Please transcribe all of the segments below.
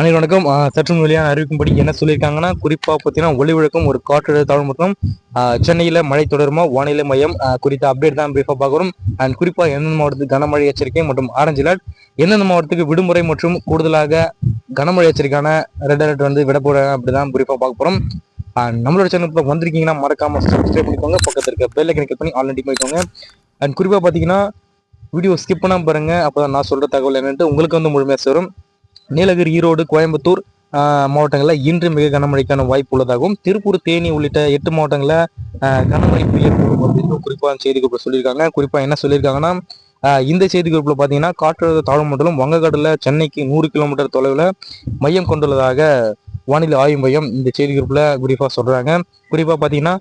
அனைவரும் வணக்கம் சற்று வழியாக அறிவிக்கும்படி என்ன சொல்லியிருக்காங்கன்னா குறிப்பாக பார்த்தீங்கன்னா ஒளி விளக்கம் ஒரு காற்றழுத்த தாழ்வு மற்றும் சென்னையில் மழை தொடருமா வானிலை மையம் குறித்த அப்டேட் தான் பிரீஃபாக பார்க்குறோம் அண்ட் குறிப்பாக எந்தெந்த மாவட்டத்துக்கு கனமழை எச்சரிக்கை மற்றும் ஆரஞ்சு அலர்ட் எந்தெந்த மாவட்டத்துக்கு விடுமுறை மற்றும் கூடுதலாக கனமழை எச்சரிக்கையான ரெட் அலர்ட் வந்து விட அப்படி தான் குறிப்பாக பார்க்க போகிறோம் நம்மளோட சேனல் வந்திருக்கீங்கன்னா மறக்காம சப்ஸ்கிரைப் பண்ணிக்கோங்க. பக்கத்தில் இருக்க பெல் ஐக்கனை கிளிக் பண்ணி ஆல்ரெடி பண்ணிக்கோங்க. அண்ட் குறிப்பாக பார்த்தீங்கன்னா வீடியோ ஸ்கிப் பண்ணாமல் பாருங்கள் அப்போ தான் நான் சொல்கிற தகவல் என்னன்ட்டு உங்களுக்கு வந்து முழுமையாக சேரும். நீலகிரி ஈரோடு கோயம்புத்தூர் மாவட்டங்களில் இன்று மிக கனமழைக்கான வாய்ப்பு உள்ளதாகவும் திருப்பூர் தேனி உள்ளிட்ட எட்டு மாவட்டங்களில் கனமழை பெய்யக்கூடும் அப்படின்னு குறிப்பாக செய்தி குறிப்பில் சொல்லியிருக்காங்க. குறிப்பாக என்ன சொல்லியிருக்காங்கன்னா இந்த செய்தி குறிப்பில் பார்த்தீங்கன்னா காற்றழுத்த தாழ்வு மண்டலம் வங்கக்கடலில் சென்னைக்கு நூறு கிலோமீட்டர் தொலைவில் மையம் கொண்டுள்ளதாக வானிலை ஆய்வு மையம் இந்த செய்தி குறிப்பில் குறிப்பாக சொல்கிறாங்க குறிப்பாக பார்த்தீங்கன்னா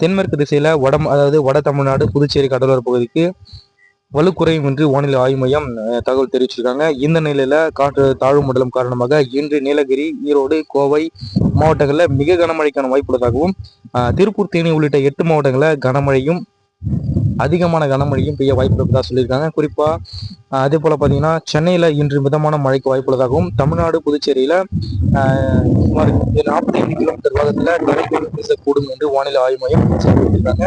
தென்மேற்கு திசையில் வட அதாவது வட தமிழ்நாடு புதுச்சேரி கடலோர பகுதிக்கு வலுக்குறையும் என்று வானிலை ஆய்வு மையம் தகவல் தெரிவிச்சிருக்காங்க. இந்த நிலையில காற்று தாழ்வு மண்டலம் காரணமாக இன்று நீலகிரி ஈரோடு கோவை மாவட்டங்களில் மிக கனமழைக்கான வாய்ப்பு உள்ளதாகவும் திருப்பூர் தேனி உள்ளிட்ட எட்டு மாவட்டங்களில் கனமழையும் அதிகமான கனமழையும் பெய்ய வாய்ப்பு இருப்பதாக சொல்லியிருக்காங்க. குறிப்பா அதே போல பார்த்தீங்கன்னா சென்னையில இன்று மிதமான மழைக்கு வாய்ப்பு உள்ளதாகவும் தமிழ்நாடு புதுச்சேரியில சுமார் நாற்பத்தி ஐந்து கிலோமீட்டர் வாகத்தில் கனமழை வீசக்கூடும் என்று வானிலை ஆய்வு மையம் சொல்லியிருக்காங்க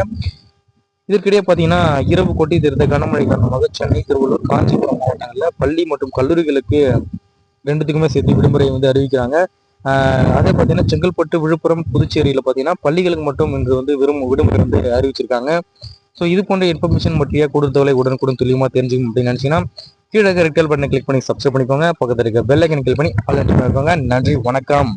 இதற்கிடையே பார்த்தீங்கன்னா இரவு கொட்டி தீர்த்த கனமழை காரணமாக சென்னை திருவள்ளூர் காஞ்சிபுரம் மாவட்டங்களில் பள்ளி மற்றும் கல்லூரிகளுக்கு ரெண்டுத்துக்குமே சேர்த்து விடுமுறை வந்து அறிவிக்கிறாங்க. அதே பார்த்தீங்கன்னா செங்கல்பட்டு விழுப்புரம் புதுச்சேரியில் பார்த்தீங்கன்னா பள்ளிகளுக்கு மட்டும் இன்று வந்து வெறும் விடுமுறை வந்து அறிவிச்சிருக்காங்க. ஸோ இது போன்ற இன்ஃபர்மேஷன் பற்றிய கூடுதலை உடனுக்குடன் துல்லியமாக தெரிஞ்சுக்கணும் அப்படின்னு நினச்சிங்கன்னா கீழே ரெக்கல் பட்டனை கிளிக் பண்ணி சப்ஸ்கிரைப் பண்ணிக்கோங்க. பக்கத்தில் இருக்க பெல் ஐக்கன் கிளிக் பண்ணி அலர்ட் பண்ணிக்கோங்க நன்றி வணக்கம்.